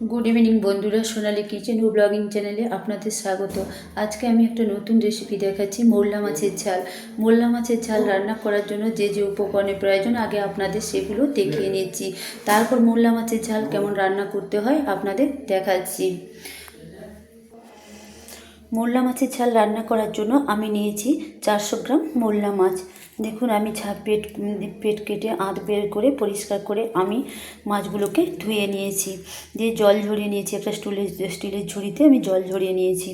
Good evening বন্ধুরা। সোনালি kitchen ও blogging চ্যানেলে আপনাদের স্বাগত। আজকে আমি একটা নতুন রেসিপি দেখাচ্ছি, মোল্লা মাছের ঝাল। মোল্লা মাছের ঝাল রান্না করার জন্য যে যে উপকরণের প্রয়োজন, আগে আপনাদের সেগুলো দেখিয়ে নিচ্ছি। তারপর মোল্লা মাছের ঝাল কেমন রান্না করতে হয় আপনাদের দেখাচ্ছি। মোল্লা মাছের ঝাল রান্না করার জন্য আমি নিয়েছি চারশো গ্রাম মোল্লা মাছ। দেখুন, আমি ছা, পেট পেট কেটে আঁত বের করে পরিষ্কার করে আমি মাছগুলোকে ধুয়ে নিয়েছি। দিয়ে জল ঝরিয়ে নিয়েছি, একটা স্টুলের স্টিলের ঝুড়িতে আমি জল ঝরিয়ে নিয়েছি।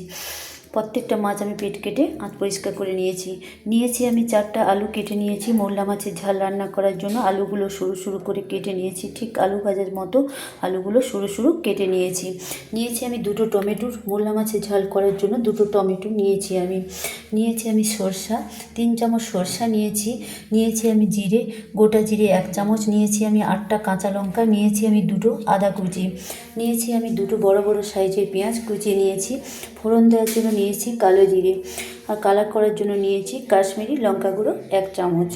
প্রত্যেকটা মাছ আমি পেট কেটে আঁত পরিষ্কার করে নিয়েছি। নিয়েছি আমি চারটা আলু কেটে নিয়েছি। মোল্লা মাছের ঝাল রান্না করার জন্য আলুগুলো সরু সরু করে কেটে নিয়েছি। ঠিক আলু ভাজার মতো আলুগুলো সরু সরু কেটে নিয়েছি। নিয়েছি আমি দুটো টমেটোর মোল্লা মাছের ঝাল করার জন্য দুটো টমেটো নিয়েছি আমি। নিয়েছি আমি সরষা, তিন চামচ সরষা নিয়েছি। নিয়েছি আমি জিরে, গোটা জিরে এক চামচ নিয়েছি আমি, আটটা কাঁচা লঙ্কা নিয়েছি আমি, দুটো আদা কুচি। নিয়েছি আমি দুটো বড় বড় সাইজের পেঁয়াজ কুচিয়ে নিয়েছি। ফোড়ন দেওয়ার জন্য নিয়েছি কালো জিরে আর কালার করার জন্য নিয়েছি কাশ্মীরি লঙ্কা গুঁড়ো এক চামচ।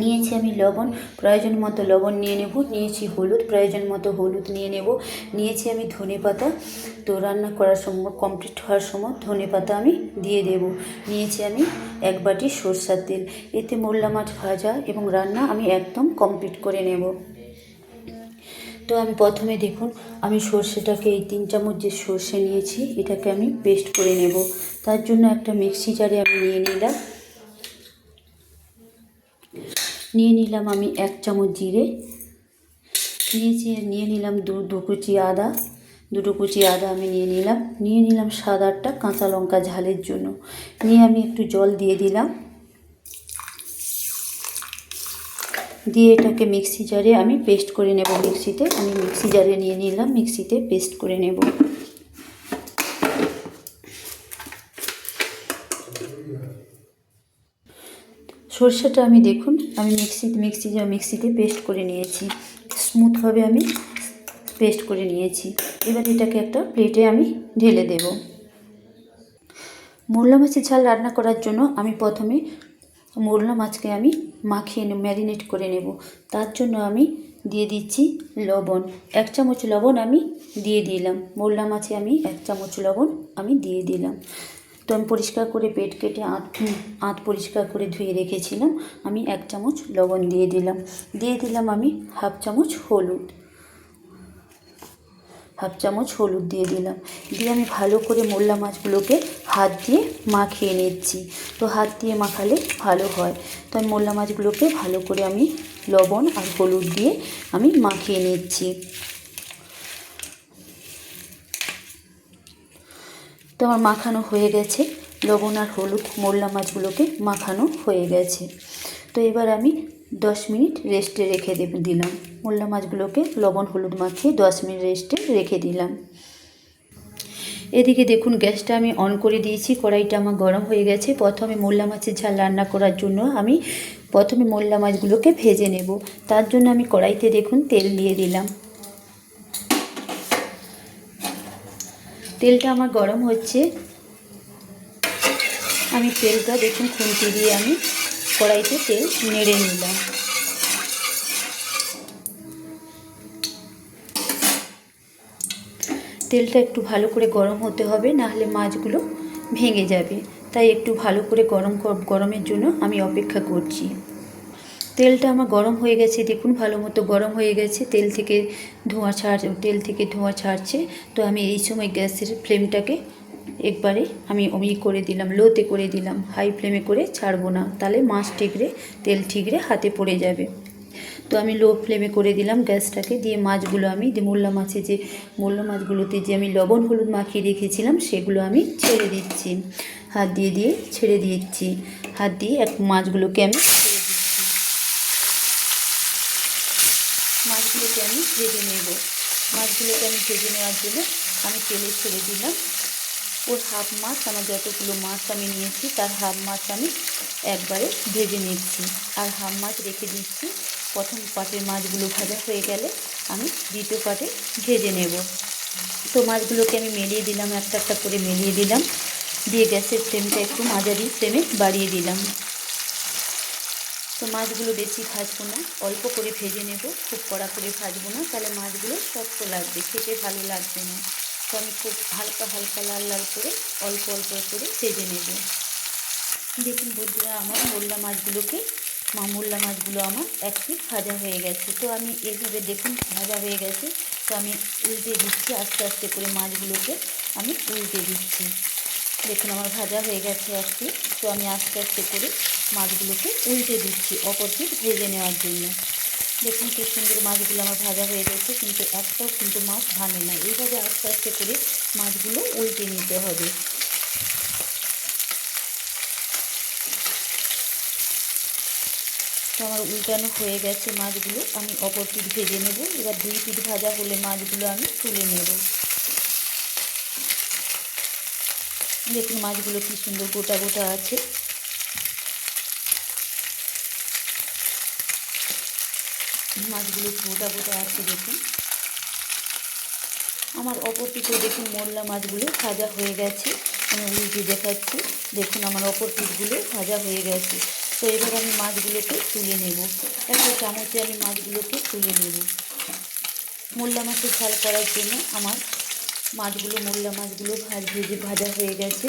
নিয়েছি আমি লবণ, প্রয়োজন মতো লবণ নিয়ে নেব, নিয়েছি হলুদ, প্রয়োজন মতো হলুদ নিয়ে নেব। নিয়েছি আমি ধনে পাতা, তো রান্না করার সময় কমপ্লিট হওয়ার সময় ধনে পাতা আমি দিয়ে দেব। নিয়েছি আমি এক বাটি সরষার তেল, এতে মোল্লা মাছ ভাজা এবং রান্না আমি একদম কমপ্লিট করে নেব। তো আমি প্রথমে দেখুন, আমি সর্ষেটাকে এই তিন চামচ যে সর্ষে নিয়েছি, এটাকে আমি পেস্ট করে নেব। তার জন্য একটা মিক্সি জারে আমি নিয়ে নিলাম। নিয়ে নিলাম আমি এক চামচ জিরে। নিয়েছি, নিয়ে নিলাম দু দু কুচি আদা। দুটো কুচি আদা আমি নিয়ে নিলাম। নিয়ে নিলাম আটটা কাঁচা লঙ্কা ঝালের জন্য। নিয়ে আমি একটু জল দিয়ে দিলাম। দিয়ে এটাকে মিক্সি জারে আমি পেস্ট করে নেব মিক্সিতে। আমি মিক্সি জারে নিয়ে নিলাম, মিক্সিতে পেস্ট করে নেব। সর্ষেটা আমি দেখুন, আমি মিক্সি মিক্সি মিক্সিতে পেস্ট করে নিয়েছি। স্মুথভাবে আমি পেস্ট করে নিয়েছি। এবার এটাকে একটা প্লেটে আমি ঢেলে দেব। মোল্লা মাছের ঝাল রান্না করার জন্য আমি প্রথমে মোল্লা মাছকে আমি মাখিয়ে ম্যারিনেট করে নেব। তার জন্য আমি দিয়ে দিচ্ছি লবণ। এক চামচ লবণ আমি দিয়ে দিলাম। মোল্লা মাছে আমি এক চামচ লবণ আমি দিয়ে দিলাম। তো আমি পরিষ্কার করে পেট কেটে আঁত আঁত পরিষ্কার করে ধুয়ে রেখেছিলাম। আমি এক চামচ লবণ দিয়ে দিলাম। দিয়ে দিলাম আমি হাফ চামচ হলুদ। হাফ চামচ হলুদ দিয়ে দিলাম। দিয়ে আমি ভালো করে মোল্লা মাছগুলোকে হাত দিয়ে মাখিয়ে নিচ্ছি। তো হাত দিয়ে মাখালে ভালো হয়। তো আমি মোল্লা মাছগুলোকে ভালো করে আমি লবণ আর হলুদ দিয়ে আমি মাখিয়ে নিচ্ছি। তো আমার মাখানো হয়ে গেছে। লবণ আর হলুদ মোল্লা মাছগুলোকে মাখানো হয়ে গেছে। তো এবার আমি দশ মিনিট রেস্টে রেখে দিলাম। মোল্লা মাছগুলোকে লবণ, হলুদ মাখিয়ে দশ মিনিট রেস্টে রেখে দিলাম। এদিকে দেখুন, গ্যাসটা আমি অন করে দিয়েছি, কড়াইটা আমার গরম হয়ে গেছে। প্রথমে মোল্লা মাছের ঝাল রান্না করার জন্য আমি প্রথমে মোল্লা মাছগুলোকে ভেজে নেব। তার জন্য আমি কড়াইতে দেখুন, তেল দিয়ে দিলাম। তেলটা আমার গরম হচ্ছে। আমি তেলটা দেখুন, খুন্তি দিয়ে আমি কড়াইতে তেল নেড়ে নিলাম। তেলটা একটু ভালো করে গরম হতে হবে নাহলে মাছগুলো ভেঙে যাবে। তাই একটু ভালো করে গরম গরমের জন্য আমি অপেক্ষা করছি। তেলটা আমার গরম হয়ে গেছে, দেখুন ভালো মতো গরম হয়ে গেছে। তেল থেকে ধোঁয়া ছাড় তেল থেকে ধোঁয়া ছাড়ছে। তো আমি এই সময় গ্যাসের ফ্লেমটাকে একবারে আমি ওই করে দিলাম, লোতে করে দিলাম হাই ফ্লেমে করে ছাড়বো না। তাহলে মাছ ঠিকরে, তেল ঠিকরে হাতে পড়ে যাবে। তো আমি লো ফ্লেমে করে দিলাম গ্যাসটাকে, দিয়ে মাছগুলো আমি, যে মোল্লা মাছে যে মোল্লা মাছগুলোতে যে আমি লবণ হলুদ মাখিয়ে রেখেছিলাম, সেগুলো আমি ছেড়ে দিচ্ছি। হাত দিয়ে দিয়ে ছেড়ে দিচ্ছি। হাত দিয়ে এক মাছগুলোকে আমি মাছগুলোকে আমি ভেজে নেব। মাছগুলোকে আমি ভেজে নেওয়ার জন্য আমি তেলে ছেড়ে দিলাম। ওর হাফ মাছ, আমার যতগুলো মাছ আমি নিয়েছি, তার হাফ মাছ আমি একবারে ভেজে নিচ্ছি। আর হাফ মাছ রেখে দিচ্ছি। প্রথম পাটের মাছগুলো ভাজা হয়ে গেলে আমি দ্বিতীয় পাটে ভেজে নেব। তো মাছগুলোকে আমি মেলিয়ে দিলাম, একটা একটা করে মেলিয়ে দিলাম। দিয়ে গ্যাসের ফ্লেমটা একটু মাঝারি ফ্লেমে বাড়িয়ে দিলাম। তো মাছগুলো বেশি ভাজবো না, অল্প করে ভেজে নেব, খুব কড়া করে ভাজবো না, তাহলে মাছগুলো শক্ত লাগবে, খেতে ভালো লাগবে না। তো আমি খুব হালকা হালকা লাল লাল করে, অল্প অল্প করে ভেজে নেব। দেখুন বন্ধুরা, আমার মোল্লা মাছগুলোকে, মা মোল্লা মাছগুলো আমার এক পিঠ ভাজা হয়ে গেছে। তো আমি এইভাবে দেখুন ভাজা হয়ে গেছে। তো আমি উল্টে দিচ্ছি, আস্তে আস্তে করে মাছগুলোকে আমি উল্টে দিচ্ছি। দেখুন আমার ভাজা হয়ে গেছে এক তো আমি আস্তে আস্তে করে মাছগুলোকে উল্টে দিচ্ছি অপর পিঠ ভেজে নেওয়ার জন্য। দেখুন কি সুন্দর মাছগুলো আমার ভাজা হয়ে গেছে, কিন্তু একটাও কিন্তু মাছ ভাঙে না। এইভাবে আস্তে আস্তে করে মাছগুলো উল্টে নিতে হবে। তো আমার উল্টানো হয়ে গেছে মাছগুলো, আমি অপর পিঠ ভেজে নেব। এবার দুই পিঠ ভাজা হলে মাছগুলো আমি তুলে নেব। দেখুন মাছগুলো কি সুন্দর গোটা গোটা আছে। মাছগুলো গোটা গোটা আছে দেখুন। আমার অপর পিঠে দেখুন মোল্লা মাছগুলো ভাজা হয়ে গেছে। আমি উল্টে দেখাচ্ছি। দেখুন আমার অপর পিঠগুলো ভাজা হয়ে গেছে। তো এবার আমি মাছগুলোকে তুলে নেব। একটা চামচে আমি মাছগুলোকে তুলে নেব। মোল্লা মাছের ঝাল করার জন্য আমার মাছগুলো মোল্লা মাছগুলো ভাজ, ভেজে ভাজা হয়ে গেছে।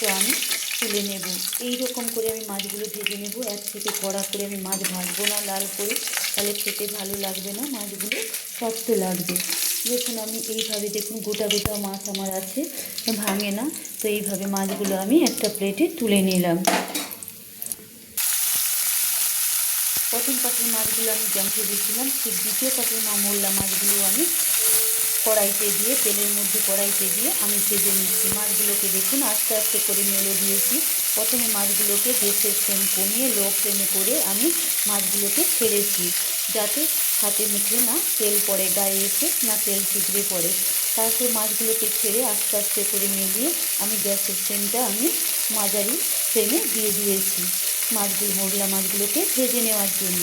তো আমি তুলে নেব। এই রকম করে আমি মাছগুলো ভেজে নেব। এক থেকে কড়া করে আমি মাছ ভাজবো না লাল করে। তাহলে খেতে ভালো লাগবে না মাছগুলো, শক্ত লাগবে। দেখুন আমি এইভাবে, দেখুন গোটা গোটা মাছ আমার আছে, ভাঙে না। তো এইভাবে মাছগুলো আমি একটা প্লেটে তুলে নিলাম। প্রথম পাখির মাছগুলো আমি জমকে দিয়েছিলাম ঠিক দ্বিতীয় পাথর মা মোল্লা মাছগুলো আমি কড়াইতে দিয়ে, তেলের মধ্যে কড়াইতে দিয়ে আমি ভেজে নিচ্ছি। মাছগুলোকে দেখুন, আস্তে আস্তে করে মেলে দিয়েছি। প্রথমে মাছগুলোকে গ্যাসের ফ্লেম কমিয়ে লো ফ্লেমে করে আমি মাছগুলোকে ছেড়েছি, যাতে হাতে মুখে না তেল পড়ে, গায়ে এসে না তেল ছিটড়ে পড়ে। তারপর মাছগুলোকে ছেড়ে আস্তে আস্তে করে মেলিয়ে আমি গ্যাসের ফ্লেমটা আমি মাঝারি ফ্লেমে দিয়ে দিয়েছি মাছগুলো মোরলা মাছগুলোকে ভেজে নেওয়ার জন্য।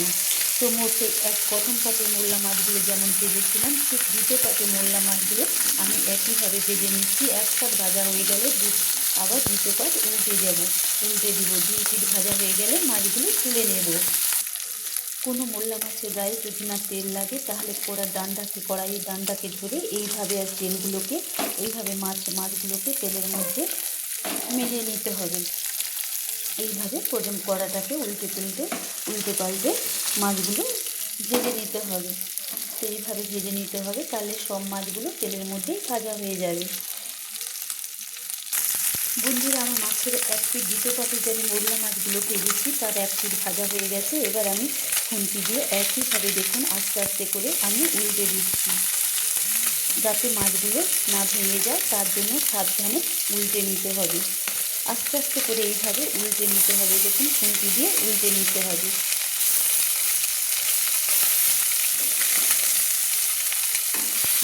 মোটে এক প্রথম পাতে মোল্লা মাছগুলো যেমন ভেজেছিলাম, ঠিক দ্বিতীয় পাতে মোল্লা মাছগুলো আমি একইভাবে ভেজে নিচ্ছি। এক পাট ভাজা হয়ে গেলে আবার দ্বিতীয় পাট উল্টে যাব উল্টে দিব, দুই পিঠ ভাজা হয়ে গেলে মাছগুলো তুলে নেব। কোনো মোল্লা মাছের গায়ে যদি না তেল লাগে, তাহলে কড়ার ডান্ডাকে কড়াইয়ের ডান্ডাকে ধরে এইভাবে আর তেলগুলোকে, এইভাবে মাছ, মাছগুলোকে তেলের মধ্যে মেলে নিতে হবে। এইভাবে প্রথম কড়াটাকে উল্টে তুলতে উল্টে পাল্টে মাছগুলো ভেজে নিতে হবে। সেইভাবে ভেজে নিতে হবে, তাহলে সব মাছগুলো তেলের মধ্যেই ভাজা হয়ে যাবে। বন্ধুরা, আমার মাছের এক পিঠ দ্বিতীয় পাতে যে আমি মোরলা মাছগুলো ভেজেছি তার এক পিঠ ভাজা হয়ে গেছে। এবার আমি খুন্তি দিয়ে একইভাবে দেখুন, আস্তে আস্তে করে আমি উল্টে দিচ্ছি। যাতে মাছগুলো না ভেঙে যায়, তার জন্য সাবধানে উল্টে নিতে হবে। আস্তে আস্তে করে এইভাবে উল্টে নিতে হবে। দেখুন, খুন্তি দিয়ে উল্টে নিতে হবে।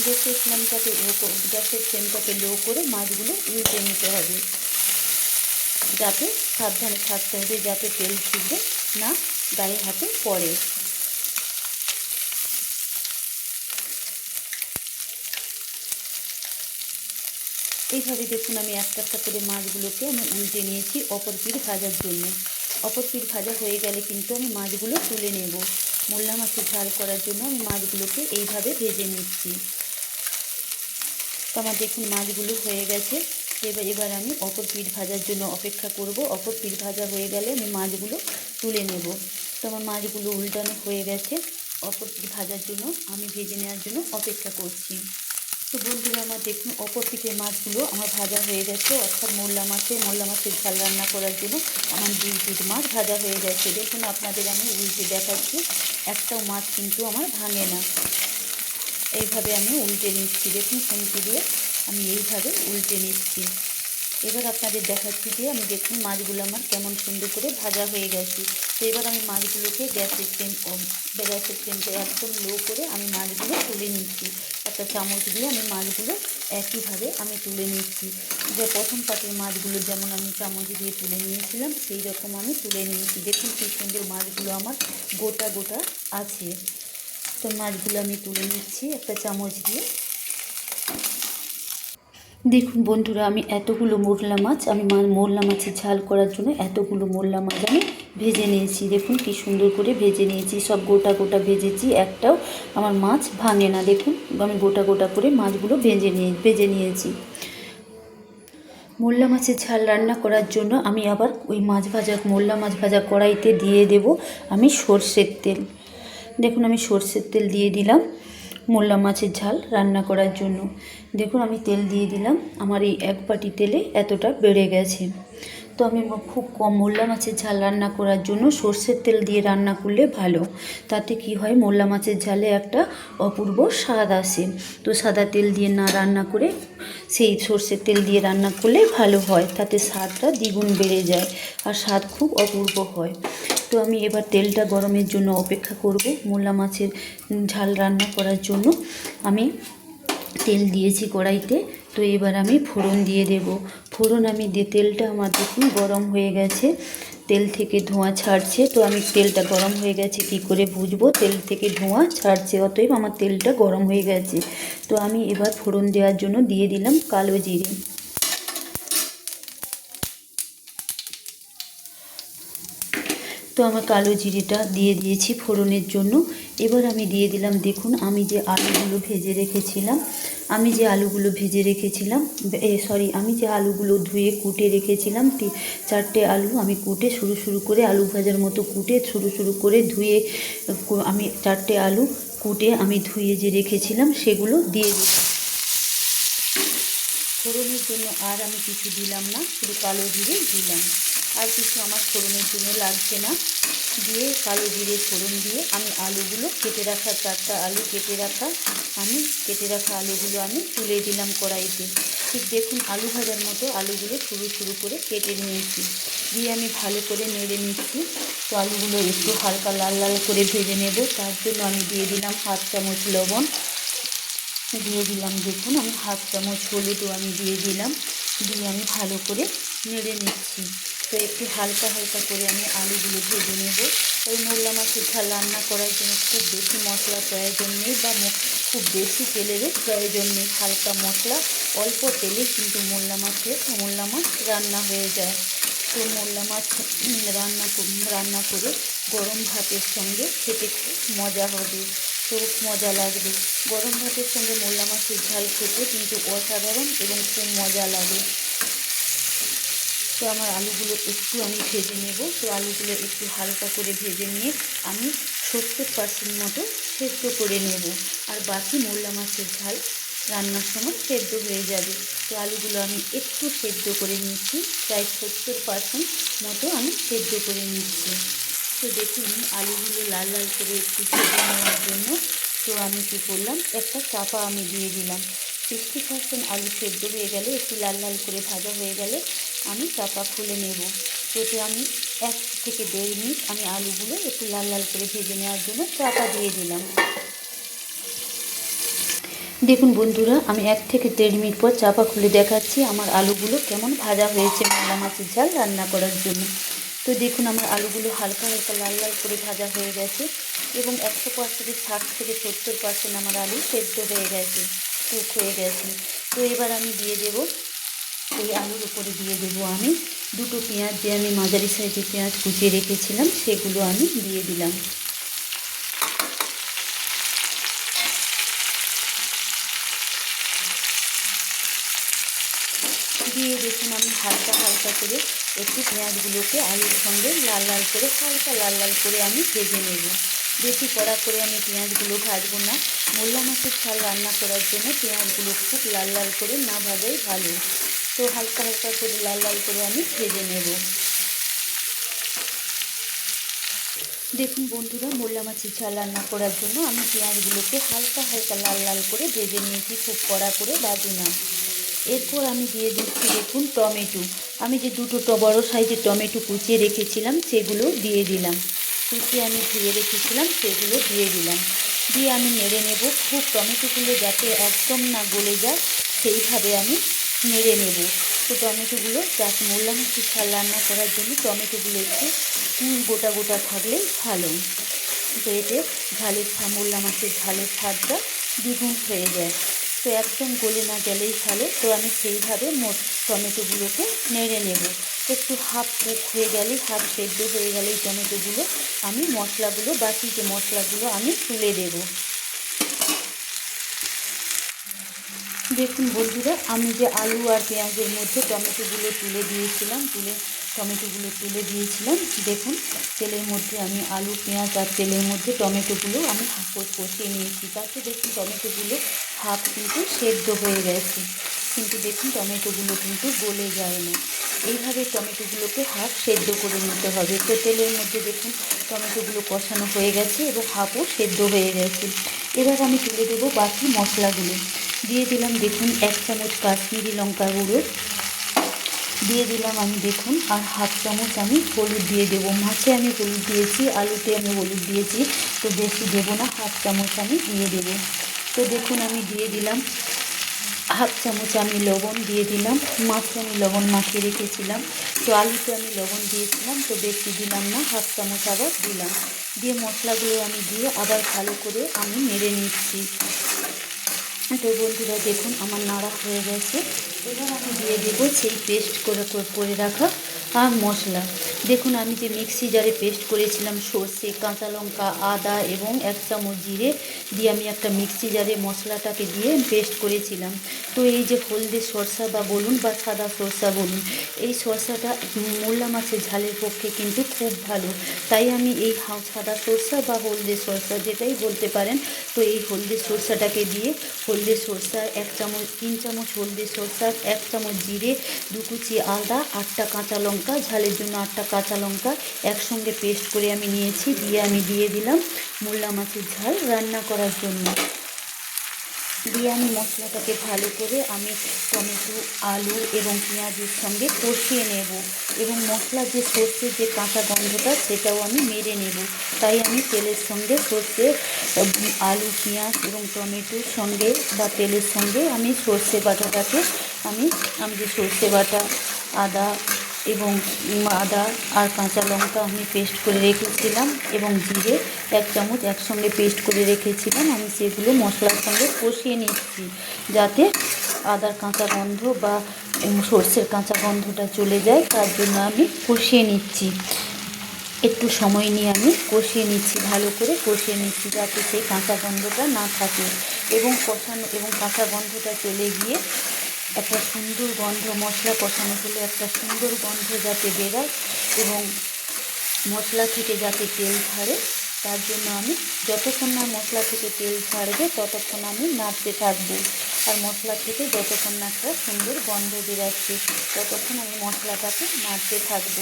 গ্যাসের ফ্লেমটাকে গ্যাসের ফ্লেমটাকে লো করে মাছগুলো উল্টে নিতে হবে। যাতে সাবধানে থাকতে হবে, যাতে তেল ছিটবে না গায়ে হাতে পড়ে। এইভাবে দেখুন আমি একটা একটা করে মাছগুলোকে আমি উল্টে নিয়েছি অপর পিঠ ভাজার জন্য। অপর পিঠ ভাজা হয়ে গেলে কিন্তু আমি মাছগুলো তুলে নেব। মোল্লা মাছের ঝাল করার জন্য আমি মাছগুলোকে এইভাবে ভেজে নিচ্ছি। তো আমার দেখুন মাছগুলো হয়ে গেছে। এবার এবার আমি অপর পিঠ ভাজার জন্য অপেক্ষা করব। অপর পিঠ ভাজা হয়ে গেলে আমি মাছগুলো তুলে নেব। তো আমার মাছগুলো উল্টানো হয়ে গেছে। অপর পিঠ ভাজার জন্য আমি ভেজে নেওয়ার জন্য অপেক্ষা করছি। তো বন্ধুরা, আমার দেখুন অপর থেকে মাছগুলো আমার ভাজা হয়ে গেছে। অর্থাৎ মোল্লা মাছে মোল্লা মাছের ঝাল রান্না করার জন্য আমার দুই পিঠ মাছ ভাজা হয়ে গেছে। দেখুন, আপনাদের আমি উল্টে দেখাচ্ছি। একটাও মাছ কিন্তু আমার ভাঙে না। এইভাবে আমি উল্টে নিচ্ছি। দেখুন, খুন্তি দিয়ে আমি এইভাবে উল্টে নিচ্ছি। এবার আপনাদের দেখাচ্ছি যে আমি দেখুন মাছগুলো আমার কেমন সুন্দর করে ভাজা হয়ে গেছে। তো এবার আমি মাছগুলোকে গ্যাসের ফ্লেম গ্যাসের ফ্লেমটা একদম লো করে আমি মাছগুলো তুলে নিচ্ছি। একটা চামচ দিয়ে আমি মাছগুলো একইভাবে আমি তুলে নিচ্ছি। যে প্রথম পাটের মাছগুলো যেমন আমি চামচ দিয়ে তুলে নিয়েছিলাম সেই রকম আমি তুলে নিয়েছি। দেখুন কি সুন্দর মাছগুলো আমার গোটা গোটা আছে। তো মাছগুলো আমি তুলে নিচ্ছি একটা চামচ দিয়ে। দেখুন বন্ধুরা, আমি এতগুলো মোরলা মাছ, আমি মোরলা মাছের ঝাল করার জন্য এতগুলো মোরলা মাছ আমি ভেজে নিয়েছি। দেখুন কি সুন্দর করে ভেজে নিয়েছি, সব গোটা গোটা ভেজেছি, একটাও আমার মাছ ভাঙে না। দেখুন, আমি গোটা গোটা করে মাছগুলো ভেজে নিয়ে ভেজে নিয়েছি। মোল্লা মাছের ঝাল রান্না করার জন্য আমি আবার ওই মাছ ভাজা মোল্লা মাছ ভাজা কড়াইতে দিয়ে দেব আমি সর্ষের তেল। দেখুন আমি সর্ষের তেল দিয়ে দিলাম। মোল্লা মাছের ঝাল রান্না করার জন্য। দেখুন, আমি তেল দিয়ে দিলাম। আমার এই এক বাটি তেলে এতটা বেড়ে গেছে। তো আমি খুব কম মোল্লা মাছের ঝাল রান্না করার জন্য সর্ষের তেল দিয়ে রান্না করলে ভালো। তাতে কি হয়, মোল্লা মাছের ঝালে একটা অপূর্ব স্বাদ আসে। তো সাদা তেল দিয়ে না রান্না করে, সেই সর্ষের তেল দিয়ে রান্না করলে ভালো হয়। তাতে স্বাদটা দ্বিগুণ বেড়ে যায় আর স্বাদ খুব অপূর্ব হয়। তো আমি এবার তেলটা গরমের জন্য অপেক্ষা করব মোল্লা মাছের ঝাল রান্না করার জন্য। আমি তেল দিয়েছি কড়াইতে। তো এবার আমি ফোড়ন দিয়ে দেব। ফোড়ন আমি দিয়ে তেলটা আমার দেখুন গরম হয়ে গেছে। তেল থেকে ধোঁয়া ছাড়ছে, তো আমি তেলটা গরম হয়ে গেছে, কি করে বুঝব? তেল থেকে ধোঁয়া ছাড়ছে, অতএব আমার তেলটা গরম হয়ে গেছে। তো আমি এবার ফোড়ন দেওয়ার জন্য দিয়ে দিলাম কালো জিরে। তো আমার কালো জিরেটা দিয়ে দিয়েছি ফোড়নের জন্য। এবার আমি দিয়ে দিলাম, দেখুন, আমি যে আলুগুলো ভেজে রেখেছিলাম, আমি যে আলুগুলো ভেজে রেখেছিলাম সরি আমি যে আলুগুলো ধুয়ে কুটে রেখেছিলাম চারটে আলু আমি কুটে শুরু শুরু করে আলু ভাজার মতো কুটে শুরু শুরু করে ধুয়ে আমি চারটে আলু কুটে আমি ধুয়ে যে রেখেছিলাম, সেগুলো দিয়ে দিলাম। ফোড়নের জন্য আর আমি কিছু দিলাম না, শুধু কালো জিরে দিলাম। আর কিছু আমার ফোড়নের জন্য লাগছে না। দিয়ে, কালো জিরে ফোড়ন দিয়ে আমি আলুগুলো কেটে রাখা, চারটা আলু কেটে রাখা আমি, কেটে রাখা আলুগুলো আমি তুলে দিলাম কড়াইতে। ঠিক দেখুন আলু ভাজার মতো আলুগুলো শুরু শুরু করে কেটে নিয়েছি। দিয়ে আমি ভালো করে নেড়ে নিচ্ছি। তো আলুগুলো একটু হালকা লাল লাল করে ভেজে নেব। তার জন্য আমি দিয়ে দিলাম হাফ চামচ লবণ। দিয়ে দিলাম দেখুন আমি হাফ চামচ হলুদও আমি দিয়ে দিলাম। দিয়ে আমি ভালো করে নেড়ে নিচ্ছি। তো একটু হালকা হালকা করে আমি আলুগুলো ভেজে নেব। ওই মোল্লা মাছের ঝাল রান্না করার জন্য খুব বেশি মশলা প্রয়োজন নেই বা খুব বেশি তেলেরও প্রয়োজন নেই। হালকা মশলা, অল্প তেলে কিন্তু মোল্লা মাছের, মোল্লা মাছ রান্না হয়ে যায়। তো মোল্লা মাছ রান্না রান্না করে গরম ভাতের সঙ্গে খেতে খুব মজা হবে। খুব মজা লাগবে। গরম ভাতের সঙ্গে মোল্লা মাছের ঝাল খেতে কিন্তু অসাধারণ এবং খুব মজা লাগে। তো আমার আলুগুলো একটু আমি ভেজে নেব। তো আলুগুলো একটু হালকা করে ভেজে নিয়ে আমি সত্তর পার্সেন্ট মতো সেদ্ধ করে নেব। আর বাকি মোল্লা মাছের ঝাল রান্নার সময় সেদ্ধ হয়ে যাবে। তো আলুগুলো আমি একটু সেদ্ধ করে নিচ্ছি। প্রায় সত্তর পার্সেন্ট মতো আমি সেদ্ধ করে নিচ্ছি। তো দেখুন, আলুগুলো লাল লাল করে একটু সেদ্ধ নেওয়ার জন্য তো আমি কী করলাম, একটা চাপা আমি দিয়ে দিলাম। সিক্সটি পার্সেন্ট আলু সেদ্ধ হয়ে গেলে, একটু লাল লাল করে ভাজা হয়ে গেলে আমি চাপা খুলে নেব। এতে আমি এক থেকে দেড় মিনিট আমি আলুগুলো একটু লাল লাল করে ভেজে নেওয়ার জন্য চাপা দিয়ে দিলাম। দেখুন বন্ধুরা, আমি এক থেকে দেড় মিনিট পর চাপা খুলে দেখাচ্ছি আমার আলুগুলো কেমন ভাজা হয়েছে মোলা মাছের ঝাল রান্না করার জন্য। তো দেখুন আমার আলুগুলো হালকা হালকা লাল লাল করে ভাজা হয়ে গেছে এবং একশো পার্সেন্টের ষাট থেকে সত্তর পার্সেন্ট আমার আলু সেদ্ধ হয়ে গেছে কুক হয়ে গেছে। তো এবার আমি দিয়ে দেব এই আলুর উপরে দিয়ে দেবো আমি দুটো পেঁয়াজ যে আমি মাঝারি সাইজের পেঁয়াজ কুচিয়ে রেখেছিলাম, সেগুলো আমি দিয়ে দিলাম। দিয়ে দেখুন আমি হালকা হালকা করে একটু পেঁয়াজগুলোকে আলুর সঙ্গে লাল লাল করে, হালকা লাল লাল করে আমি ভেজে নেব। বেশি কড়া করে আমি পেঁয়াজগুলো ভাজবো না। মোল্লা মাছের ঝাল রান্না করার জন্য পেঁয়াজগুলো খুব লাল লাল করে না ভাজাই ভালো। তো হালকা হালকা করে লাল লাল করে আমি ভেজে নেব। দেখুন বন্ধুরা, মোল্লা মাছের ঝাল রান্না করার জন্য আমি পেঁয়াজগুলোকে হালকা হালকা লাল লাল করে ভেজে নিয়েছি, খুব কড়া করে বাজু না। এরপর আমি দিয়ে দিচ্ছি দেখুন টমেটো। আমি যে দুটো বড় সাইজের টমেটো কুচিয়ে রেখেছিলাম, সেগুলো দিয়ে দিলাম। কুচিয়ে আমি ধুয়ে রেখেছিলাম, সেগুলো দিয়ে দিলাম। দিয়ে আমি নেড়ে নেব। খুব টমেটোগুলো যাতে একদম না গলে যায়, সেইভাবে আমি নেড়ে নেব। তো টমেটোগুলো যাতে মোল্লা মাছের ঝাল রান্না করার জন্য টমেটোগুলো একটু গোটা গোটা থাকলেই ভালো। তো এতে ঝালের মোল্লা মাছের ঝালের স্বাদটা দ্বিগুণ হয়ে যায়। তো একদম গলে না গেলেই ভালো। তো আমি সেইভাবে মোট টমেটোগুলোকে নেড়ে নেব। একটু হাফ কুক হয়ে গেলেই হাফ সেদ্ধ হয়ে গেলেই টমেটোগুলো আমি মশলাগুলো, বাকি যে মশলাগুলো আমি তুলে দেবো। দেখুন বন্ধুরা, আমি যে আলু আর পেঁয়াজের মধ্যে টমেটোগুলো তুলে দিয়েছিলাম, তুলে টমেটোগুলো তুলে দিয়েছিলাম। দেখুন, তেলের মধ্যে আমি আলু, পেঁয়াজ আর তেলের মধ্যে টমেটোগুলো আমি হাফ কষিয়ে নিয়েছি। তাতে দেখুন টমেটোগুলো হাফ কিন্তু সেদ্ধ হয়ে গেছে। কিন্তু দেখুন টমেটোগুলো কিন্তু গলে যায় না এইভাবে টমেটোগুলোকে হাফ সেদ্ধ করে নিতে হবে। তো তেলের মধ্যে দেখুন টমেটোগুলো কষানো হয়ে গেছে এবং হাফও সেদ্ধ হয়ে গেছে। এবার আমি তুলে দেবো বাকি মশলাগুলো। দিয়ে দিলাম দেখুন এক চামচ কাশ্মীরি লঙ্কা গুঁড়ো। দিয়ে দিলাম আমি দেখুন আর হাফ চামচ আমি হলুদ দিয়ে দেবো। মাছে আমি হলুদ দিয়েছি, আলুতে আমি হলুদ দিয়েছি, তো বেশি দেবো না, হাফ চামচ আমি দিয়ে দেবো। তো দেখুন আমি দিয়ে দিলাম, হাফ চামচ আমি লবণ দিয়ে দিলাম মাছে আমি লবণ মাখিয়ে রেখেছিলাম। তো আলুতে আমি লবণ দিয়েছিলাম, তো বেশি দিলাম না, হাফ চামচ আবার দিলাম। দিয়ে মশলাগুলো আমি দিয়ে আবার ভালো করে আমি নেড়ে নিচ্ছি। তো বন্ধুরা দেখুন, আমার নাড়া হয়ে গেছে। এবার আমি দিয়ে দেবো সেই পেস্ট করে করে রাখা আর মশলা। দেখুন, আমি যে মিক্সি জারে পেস্ট করেছিলাম, সর্ষে, কাঁচা লঙ্কা, আদা এবং এক চামচ জিরে দিয়ে আমি একটা মিক্সি জারে মশলাটাকে দিয়ে পেস্ট করেছিলাম। তো এই যে হলদে সরষা বা বলুন বা সাদা সরষা বলুন, এই সরষাটা মোল্লা মাছের ঝালের পক্ষে কিন্তু খুব ভালো। তাই আমি এই সাদা সরষা বা হলদে সরষা যেটাই বলতে পারেন, তো এই হলদে সরষাটাকে দিয়ে হলদে সরষার এক চামচ, তিন চামচ হলদে সরষার এক চামচ জিরে, দু কুচি আদা, আটটা কাঁচা লঙ্কা ঝালের জন্য আটটা কাঁচা লঙ্কা একসঙ্গে পেস্ট করে আমি নিয়েছি, দিয়ে আমি দিয়ে দিলাম মোল্লা মাছের ঝাল রান্না করার জন্য। দিয়ে আমি মশলাটাকে ভালো করে আমি টমেটো, আলু এবং পেঁয়াজের সঙ্গে কষিয়ে নেব এবং মশলার যে সর্ষের যে কাঁচা গন্ধটা সেটাও আমি মেরে নেব। তাই আমি তেলের সঙ্গে সর্ষে, আলু, পেঁয়াজ এবং টমেটোর সঙ্গে বা তেলের সঙ্গে আমি সর্ষে বাটাটাকে আমি আমি যে সর্ষে বাটা, আদা এবং আদা আর কাঁচা লঙ্কা আমি পেস্ট করে রেখেছিলাম এবং জিরে এক চামচ একসঙ্গে পেস্ট করে রেখেছিলাম। আমি সেগুলো মশলার সঙ্গে কষিয়ে নিচ্ছি যাতে আদার কাঁচা গন্ধ বা সর্ষের কাঁচা গন্ধটা চলে যায়, তার জন্য আমি কষিয়ে নিচ্ছি। একটু সময় নিয়ে আমি কষিয়ে নিচ্ছি, ভালো করে কষিয়ে নিচ্ছি যাতে সেই কাঁচা গন্ধটা না থাকে এবং কষানো এবং কাঁচা গন্ধটা চলে গিয়ে একটা সুন্দর গন্ধ, মশলা কষানো হলে একটা সুন্দর গন্ধ যাতে বেরোয় এবং মশলা থেকে যাতে তেল ছাড়ে তার জন্য আমি যতক্ষণ না মশলা থেকে তেল ছাড়বে ততক্ষণ আমি নাড়তে থাকব। আর মশলা থেকে যতক্ষণ না একটা সুন্দর গন্ধ বেরাচ্ছে ততক্ষণ আমি মশলাটাকে নাড়তে থাকব।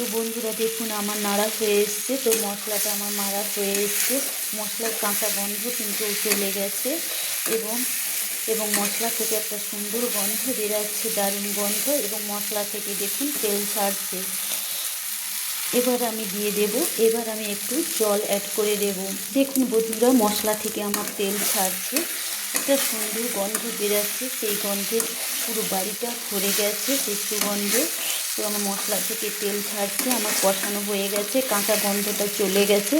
তো বন্ধুরা দেখুন, আমার নাড়া হয়ে এসছে। তো মশলাটা আমার মারা হয়ে এসছে। মশলার কাঁচা গন্ধ কিন্তু চলে গেছে এবং এবং মশলা থেকে একটা সুন্দর গন্ধ বেরাচ্ছে, দারুণ গন্ধ এবং মশলা থেকে দেখুন তেল ছাড়ছে। এবার আমি দিয়ে দেব, এবার আমি একটু জল অ্যাড করে দেব। দেখুন বন্ধুরা, মশলা থেকে আমার তেল ছাড়ছে। একটা সুন্দর গন্ধ বেরাচ্ছে, সেই গন্ধে পুরো বাড়িটা ভরে গেছে, সেই সুগন্ধে। তো আমার মশলা থেকে তেল ছাড়ছে, আমার কষানো হয়ে গেছে, কাঁচা গন্ধটা চলে গেছে।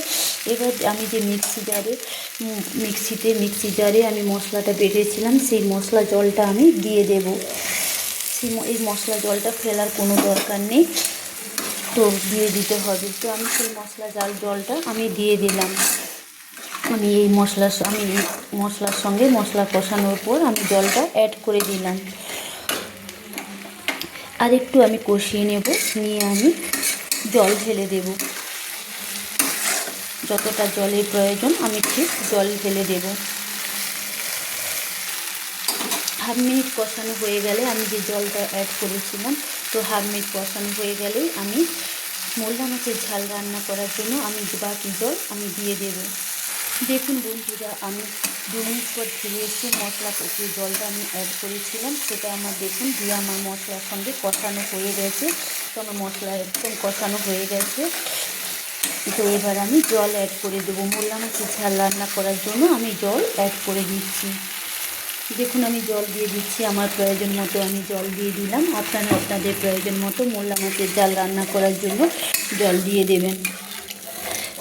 এবার আমি যে মিক্সি জারে মিক্সিতে, মিক্সি জারে আমি মশলাটা বেটেছিলাম, সেই মশলা জলটা আমি দিয়ে দেব। সেই এই মশলা জলটা ফেলার কোনো দরকার নেই, তো দিয়ে দিতে হবে। তো আমি সেই মশলা জাল জলটা আমি দিয়ে দিলাম। আমি এই মশলা আমি মশলার সঙ্গে মশলা কষানোর পর আমি জলটা অ্যাড করে দিলাম। আর একটু আমি কষিয়ে নেব। নিয়ে আমি জল ঢেলে দেব। যতটা জলের প্রয়োজন, আমি ঠিক জল ঢেলে দেব। হাফ মিনিট কষানো হয়ে গেলে আমি যে জলটা অ্যাড করেছিলাম, তো হাফ মিনিট কষানো হয়ে গেলেই আমি মোল্লা মাছের ঝাল রান্না করার জন্য আমি বাকি জল আমি দিয়ে দেব। দেখুন বন্ধুরা, আমি দু মিনিট পর ফিরে এসে মশলা কষিয়ে জলটা আমি অ্যাড করেছিলাম। সেটা আমার দেখুন দিয়ে আমার মশলার সঙ্গে কষানো হয়ে গেছে। তো আমার মশলা একদম কষানো হয়ে গেছে। তো এবার আমি জল অ্যাড করে দেবো। মোল্লা মাছের ঝাল রান্না করার জন্য আমি জল অ্যাড করে দিচ্ছি। দেখুন আমি জল দিয়ে দিচ্ছি। আমার প্রয়োজন মতো আমি জল দিয়ে দিলাম। আপনারা আপনাদের প্রয়োজন মতো মোল্লা মাছের জাল রান্না করার জন্য জল দিয়ে দেবেন।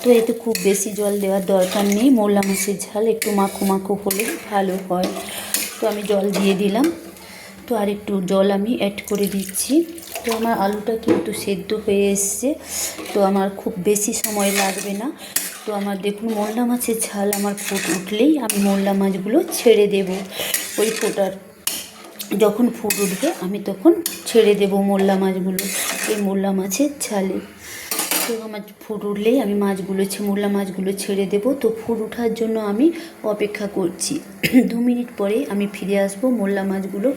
তো এতে খুব বেশি জল দেওয়ার দরকার নেই। মোরলা মাছের ঝাল একটু মাখো মাখো হলে ভালো হয়। তো আমি জল দিয়ে দিলাম। তো আর একটু জল আমি অ্যাড করে দিচ্ছি। তো আমার আলুটা কিন্তু সেদ্ধ হয়ে এসছে। তো আমার খুব বেশি সময় লাগবে না। তো আমার দেখুন, মোরলা মাছের ঝাল আমার ফুট উঠলেই আমি মোরলা মাছগুলো ছেড়ে দেব। ওই ফোটার যখন ফুট উঠবে, আমি তখন ছেড়ে দেব মোরলা মাছগুলো, এই মোরলা মাছের ঝালে। তো আমার ফুট উঠলেই আমি মাছগুলো মোরলা মাছগুলো ছেড়ে দেব। তো ফুট ওঠার জন্য আমি অপেক্ষা করছি। দু মিনিট পরে আমি ফিরে আসব মোল্লা মাছগুলো।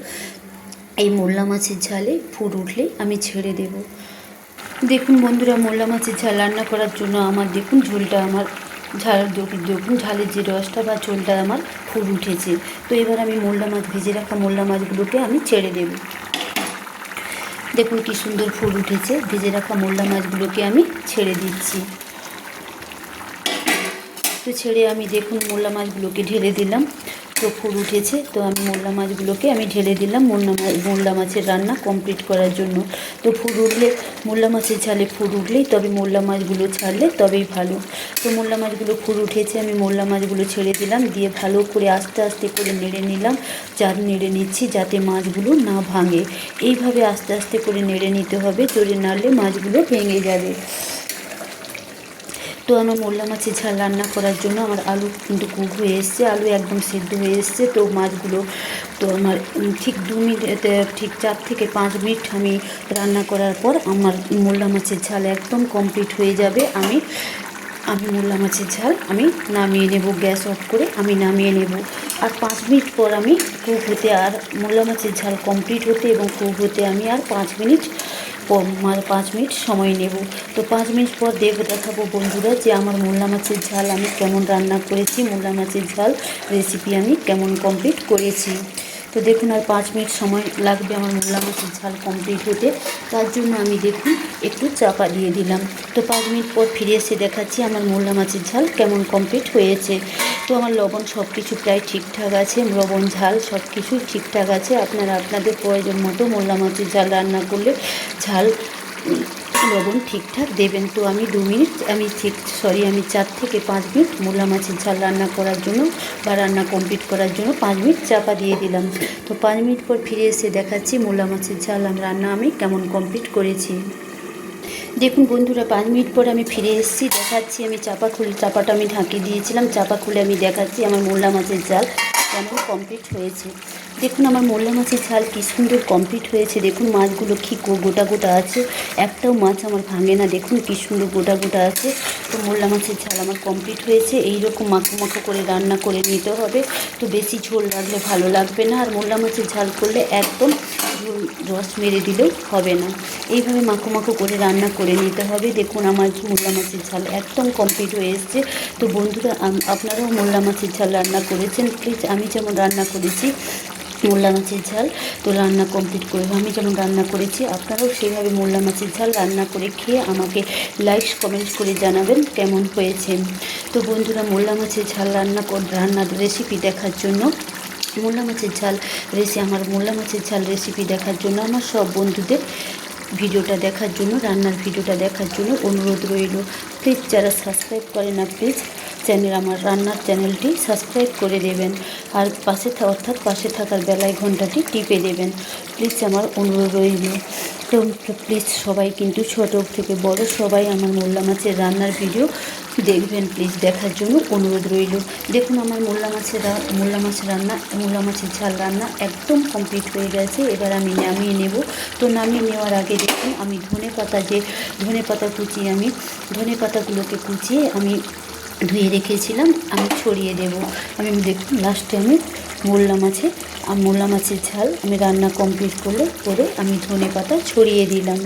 এই মোল্লা মাছের ঝালে ফুট উঠলেই আমি ছেড়ে দেব। দেখুন বন্ধুরা মোল্লা মাছের ঝাল রান্না করার জন্য আমার, দেখুন ঝোলটা আমার, ঝাল দেখুন ঝালের যে রসটা বা ঝোলটা আমার ফুট উঠেছে। তো এবার আমি মোরলা মাছ, ভেজে রাখা মোরলা মাছগুলোকে আমি ছেড়ে দেব। দেখুন কি সুন্দর ফুল উঠেছে। ভেজে রাখা মোল্লা মাছগুলোকে আমি ছেড়ে দিচ্ছি। তো ছেড়ে আমি দেখুন মোল্লা মাছগুলোকে ঢেলে দিলাম। তো ফুল উঠেছে, তো আমি মোল্লা মাছগুলোকে আমি ঢেলে দিলাম মোরলা মাছ মোরলা মাছের রান্না কমপ্লিট করার জন্য। তো ফুল উঠলে মোরলা মাছের ঝালে ফুল উঠলেই তবে মোল্লা মাছগুলো ছাড়লে তবেই ভালো। তো মোরলা মাছগুলো ফুল উঠেছে, আমি মোল্লা মাছগুলো ছেড়ে দিলাম, দিয়ে ভালো করে আস্তে আস্তে করে নেড়ে নিলাম যার নেড়ে নিচ্ছি যাতে মাছগুলো না ভাঙে। এইভাবে আস্তে আস্তে করে নেড়ে নিতে হবে জোরে নাড়লে মাছগুলো ভেঙে যাবে। তো আমার মোরলা মাছের ঝাল রান্না করার জন্য আমার আলু কিন্তু কুক হয়ে এসছে, আলু একদম সেদ্ধ হয়ে এসছে। তো মাছগুলো তো আমার ঠিক দু মিনিট ঠিক চার থেকে পাঁচ মিনিট আমি রান্না করার পর আমার মোরলা মাছের ঝাল একদম কমপ্লিট হয়ে যাবে। আমি আমি মোরলা মাছের ঝাল আমি নামিয়ে নেব, গ্যাস অফ করে আমি নামিয়ে নেব। আর পাঁচ মিনিট পর আমি কুক হতে আর মোরলা মাছের ঝাল কমপ্লিট হতে এবং কুক হতে আমি আর পাঁচ মিনিট মানে পাঁচ মিনিট সময় নেব। তো পাঁচ মিনিট পর দেখ দেখাবো বন্ধুরা যে আমার মোল্লা মাছের ঝাল আমি কেমন রান্না করেছি, মোল্লা মাছের ঝাল রেসিপি আমি কেমন কমপ্লিট করেছি। তো দেখুন আর পাঁচ মিনিট সময় লাগবে আমার মোল্লা মাছের ঝাল কমপ্লিট হতে। তার জন্য আমি দেখুন একটু চাপা দিয়ে দিলাম। তো পাঁচ মিনিট পর ফিরে এসে দেখাচ্ছি আমার মোল্লা মাছের ঝাল কেমন কমপ্লিট হয়েছে। তো আমার লবণ সব কিছু প্রায় ঠিকঠাক আছে, লবণ, ঝাল সব কিছুই ঠিকঠাক আছে। আপনারা আপনাদের প্রয়োজন মতো মোল্লা মাছের ঝাল রান্না করলে ঝাল লবণ ঠিকঠাক দেবেন তো আমি দু মিনিট, আমি ঠিক সরি আমি চার থেকে পাঁচ মিনিট মোলা মাছের ঝাল রান্না করার জন্য বা রান্না কমপ্লিট করার জন্য পাঁচ মিনিট চাপা দিয়ে দিলাম। তো পাঁচ মিনিট পর ফিরে এসে দেখাচ্ছি মোলা মাছের ঝাল রান্না আমি কেমন কমপ্লিট করেছি। দেখুন বন্ধুরা, পাঁচ মিনিট পর আমি ফিরে এসেছি, দেখাচ্ছি আমি চাপা খুলে চাপাটা আমি ঢাকিয়ে দিয়েছিলাম, চাপা খুলে আমি দেখাচ্ছি আমার মোল্লা মাছের ঝাল কেমন কমপ্লিট হয়েছে। দেখুন আমার মোল্লা মাছের ঝাল কী সুন্দর কমপ্লিট হয়েছে। দেখুন মাছগুলো কী গোটা গোটা আছে। একটাও মাছ আমার ভাঙে না। দেখুন কী সুন্দর গোটা গোটা আছে। তো মোল্লা মাছের ঝাল আমার কমপ্লিট হয়েছে। এই রকম মাখো মাখো করে রান্না করে নিতে হবে। তো বেশি ঝোল রাখলে ভালো লাগবে না। আর মোল্লা মাছের ঝাল করলে একদম রস মেরে দিলেও হবে না। এইভাবে মাখো মাখো করে রান্না করে নিতে হবে। দেখুন আমার মোল্লা মাছের ঝাল একদম কমপ্লিট হয়ে এসছে। তো বন্ধুরা আপনারাও মোল্লা মাছের ঝাল রান্না করেছেন। প্লিজ আমি যেমন রান্না করেছি মোল্লা মাছের ঝাল। তো রান্না কমপ্লিট করে আমি যেমন রান্না করেছি, আপনারাও সেইভাবে মোল্লা মাছের ঝাল রান্না করে খেয়ে আমাকে লাইক কমেন্ট করে জানাবেন কেমন হয়েছে। তো বন্ধুরা, মোল্লা মাছের ঝাল রান্না রান্নার রেসিপি দেখার জন্য, মোল্লা মাছের ঝাল রেসি আমার মোল্লা মাছের ঝাল রেসিপি দেখার জন্য, আমার সব বন্ধুদের ভিডিওটা দেখার জন্য, রান্নার ভিডিওটা দেখার জন্য অনুরোধ রইল। প্লিজ যারা সাবস্ক্রাইব করে না প্লিজ চ্যানেল, আমার রান্নার চ্যানেলটি সাবস্ক্রাইব করে দেবেন। আর পাশে অর্থাৎ পাশে থাকার বেলায় ঘন্টাটি টিপে দেবেন। প্লিজ আমার অনুরোধ রইল। তো প্লিজ সবাই কিন্তু ছোট থেকে বড় সবাই আমার মোল্লা মাছের রান্নার ভিডিও দেখবেন। প্লিজ দেখার জন্য অনুরোধ রইল। দেখুন আমার মোল্লা মাছের মোল্লা মাছের রান্না, মোল্লা মাছের ঝাল রান্না একদম কমপ্লিট হয়ে গেছে। এবার আমি নামিয়ে নেব। তো নামিয়ে নেওয়ার আগে দেখুন আমি ধনে পাতা যে, ধনে পাতা কুচিয়ে আমি, ধনে পাতাগুলোকে কুচিয়ে আমি ধুয়ে রেখেছিলাম, আমি ছড়িয়ে দেব। আমি দেখুন লাস্টে আমি মোল্লা মাছে আর মোল্লা মাছের ঝাল আমি রান্না কমপ্লিট করলে, করে আমি ধনে পাতা ছড়িয়ে দিলাম।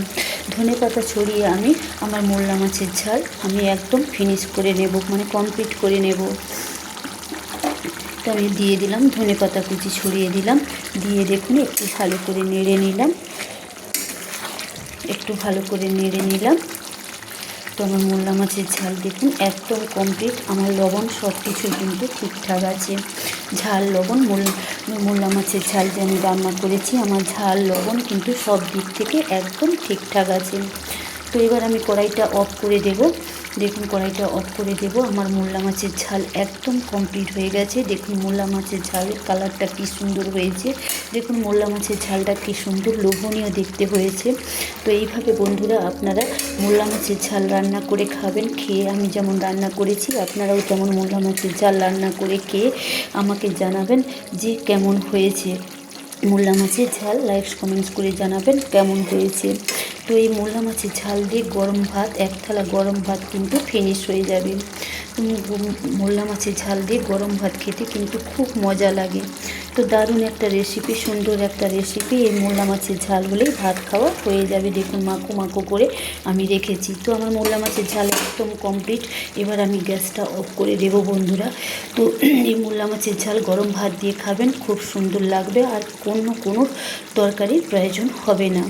ধনে পাতা ছড়িয়ে আমি আমার মোল্লা মাছের ঝাল আমি একদম ফিনিশ করে নেব মানে কমপ্লিট করে নেব। তো আমি দিয়ে দিলাম ধনে পাতা কুচি, ছড়িয়ে দিলাম। দিয়ে দেখুন একটু ভালো করে নেড়ে নিলাম। একটু ভালো করে নেড়ে নিলাম। তো আমার মোল্লা মাছের ঝাল দেখুন, একদম কমপ্লিট আমার লবণ সব কিছু কিন্তু ঠিকঠাক আছে। ঝাল লবণ মোল্লা মাছের ঝাল যে আমি রান্না করেছি, আমার ঝাল লবণ কিন্তু সব দিক থেকে একদম ঠিকঠাক আছে। তো এবার আমি কড়াইটা অফ করে দেব। দেখুন, কড়াইটা অফ করে দেব। আমার মোল্লা মাছের ঝাল একদম কমপ্লিট হয়ে গেছে। দেখুন, মোল্লা মাছের ঝালের কালারটা কি সুন্দর হয়েছে। দেখুন, মোল্লা মাছের ঝালটা কি সুন্দর, লোভনীয় দেখতে হয়েছে। তো এইভাবে বন্ধুরা আপনারা মোল্লা মাছের ঝাল রান্না করে খাবেন, খেয়ে আমি যেমন রান্না করেছি, আপনারাও তেমন মোল্লা মাছের ঝাল রান্না করে খেয়ে আমাকে জানাবেন যে কেমন হয়েছে। মোল্লা মাছের ঝাল লাইক কমেন্টস করে জানাবেন কেমন হয়েছে। তো এই মোল্লা মাছের ঝাল দিয়ে গরম ভাত, এক থালা গরম ভাত কিন্তু ফিনিশ হয়ে যাবে। মোল্লা মাছের ঝাল দিয়ে গরম ভাত খেতে কিন্তু খুব মজা লাগে। তো দারুণ একটা রেসিপি সুন্দর একটা রেসিপি এই মোল্লা মাছের ঝাল হলেই ভাত খাওয়া হয়ে যাবে। দেখুন, মাখো মাখো করে আমি রেখেছি। তো আমার মোল্লা মাছের ঝাল একদম কমপ্লিট এবার আমি গ্যাসটা অফ করে দেবো বন্ধুরা। তো এই মোল্লা মাছের ঝাল গরম ভাত দিয়ে খাবেন, খুব সুন্দর লাগবে। আর কোনো কোনো তরকারির প্রয়োজন হবে না।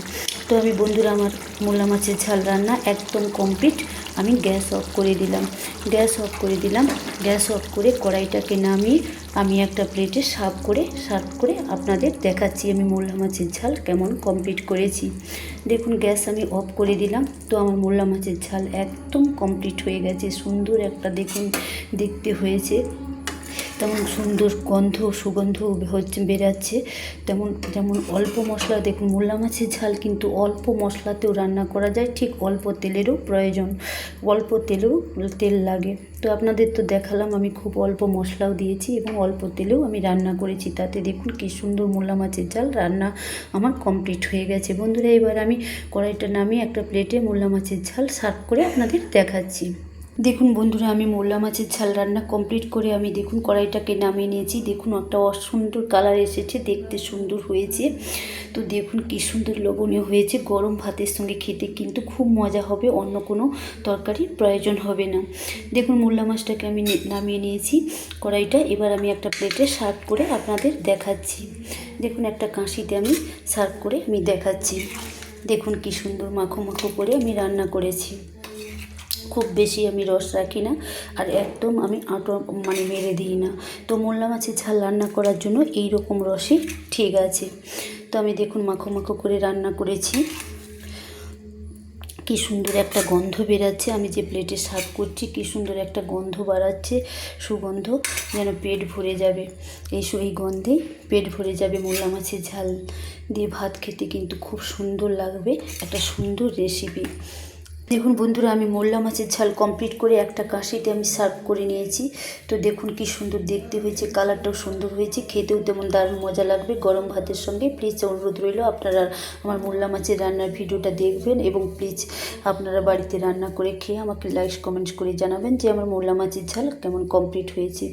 তো আমি বন্ধুরা, আমার মোল্লা মাছের ঝাল রান্না একদম কমপ্লিট আমি গ্যাস অফ করে দিলাম। গ্যাস অফ করে দিলাম। গ্যাস অফ করে কড়াইটাকে নামিয়ে আমি একটা প্লেটে সার্ভ করে সার্ভ করে আপনাদের দেখাচ্ছি আমি মোল্লা মাছের ঝাল কেমন কমপ্লিট করেছি। দেখুন, গ্যাস আমি অফ করে দিলাম। তো আমার মোল্লা মাছের ঝাল একদম কমপ্লিট হয়ে গেছে। সুন্দর একটা দেখুন, দেখতে হয়েছে। তেমন সুন্দর গন্ধ, সুগন্ধ হচ্ছে বেরাচ্ছে। তেমন, যেমন অল্প মশলা, দেখুন মোল্লা মাছের ঝাল কিন্তু অল্প মশলাতেও রান্না করা যায়, ঠিক অল্প তেলেরও প্রয়োজন, অল্প তেলেও তেল লাগে। তো আপনাদের তো দেখালাম, আমি খুব অল্প মশলাও দিয়েছি এবং অল্প তেলেও আমি রান্না করেছি। তাতে দেখুন কী সুন্দর মোল্লা মাছের ঝাল, রান্না আমার কমপ্লিট হয়ে গেছে। বন্ধুরা, এবার আমি কড়াইটা নামিয়ে একটা প্লেটে মোল্লা মাছের ঝাল সার্ভ করে আপনাদের দেখাচ্ছি। দেখুন বন্ধুরা, আমি মোল্লা মাছের ঝাল রান্না কমপ্লিট করে আমি দেখুন কড়াইটাকে নামিয়ে নিয়েছি। দেখুন একটা অসুন্দর কালার এসেছে, দেখতে সুন্দর হয়েছে। তো দেখুন কী সুন্দর লবণীয় হয়েছে। গরম ভাতের সঙ্গে খেতে কিন্তু খুব মজা হবে, অন্য কোনো তরকারির প্রয়োজন হবে না। দেখুন মোল্লা মাছটাকে আমি নামিয়ে নিয়েছি কড়াইটা। এবার আমি একটা প্লেটে সার্ভ করে আপনাদের দেখাচ্ছি। দেখুন একটা কাঁশিতে আমি সার্ভ করে আমি দেখাচ্ছি। দেখুন কী সুন্দর মাখো মাখো করে আমি রান্না করেছি। খুব বেশি আমি রস রাখি না আর একদম আমি আটো মানে মেরে দিই না। তো মোল্লা মাছের ঝাল রান্না করার জন্য এই রকম রসই ঠিক আছে। তো আমি দেখুন মাখো মাখো করে রান্না করেছি। কি সুন্দর একটা গন্ধ বেরাচ্ছে। আমি যে প্লেটে সার্ভ করছি, কি সুন্দর একটা গন্ধ বাড়াচ্ছে। সুগন্ধ যেন পেট ভরে যাবে। এই এই গন্ধে পেট ভরে যাবে। মোল্লা মাছের ঝাল দিয়ে ভাত খেতে কিন্তু খুব সুন্দর লাগবে। একটা সুন্দর রেসিপি দেখুন বন্ধুরা, আমি মোল্লা মাছের ঝাল কমপ্লিট করে একটা কাশিতে আমি সার্ভ করে নিয়েছি। তো দেখুন কি সুন্দর দেখতে হয়েছে কালারটাও সুন্দর হয়েছে। খেতেও তেমন দারুণ মজা লাগবে। গরম ভাতের সঙ্গে প্লিজ অনুরোধ রইল, আপনারা আমার মোল্লা মাছের রান্নার ভিডিওটা দেখবেন এবং প্লিজ আপনারা বাড়িতে রান্না করে খেয়ে আমাকে লাইক কমেন্টস করে জানাবেন যে আমার মোল্লা মাছের ঝাল কেমন কমপ্লিট হয়েছে।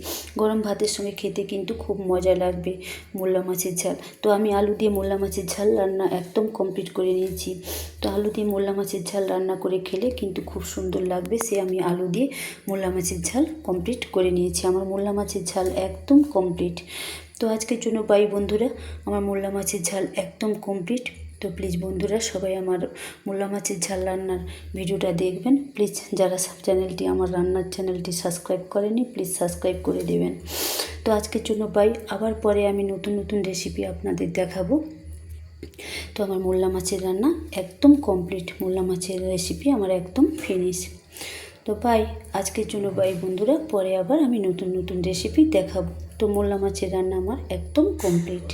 গরম ভাতের সঙ্গে খেতে কিন্তু খুব মজা লাগবে মোল্লা মাছের ঝাল। তো আমি আলু দিয়ে মোল্লা মাছের ঝাল রান্না একদম কমপ্লিট করে নিয়েছি। তো আলু দিয়ে মোল্লা মাছের ঝাল রান্না করে খেলে কিন্তু খুব সুন্দর লাগবে। সে আমি আলু দিয়ে মোল্লা মাছের ঝাল কমপ্লিট করে নিয়েছি। আমার মোল্লা মাছের ঝাল একদম কমপ্লিট তো আজকের জন্য বাই বন্ধুরা। আমার মোল্লা মাছের ঝাল একদম কমপ্লিট তো প্লিজ বন্ধুরা, সবাই আমার মোল্লা মাছের ঝাল রান্নার ভিডিওটা দেখবেন। প্লিজ যারা সাব চ্যানেলটি আমার রান্নার চ্যানেলটি সাবস্ক্রাইব করেনি প্লিজ সাবস্ক্রাইব করে দেবেন। তো আজকের জন্য বাই আবার পরে আমি নতুন নতুন রেসিপি আপনাদের দেখাবো। তো আমার মোল্লা মাছের রান্না একদম কমপ্লিট মোল্লা মাছের রেসিপি আমার একদম ফিনিশ তো বাই আজকের জন্য বাই বন্ধুরা, পরে আবার আমি নতুন নতুন রেসিপি দেখাবো। তো মোল্লা মাছের রান্না আমার একদম কমপ্লিট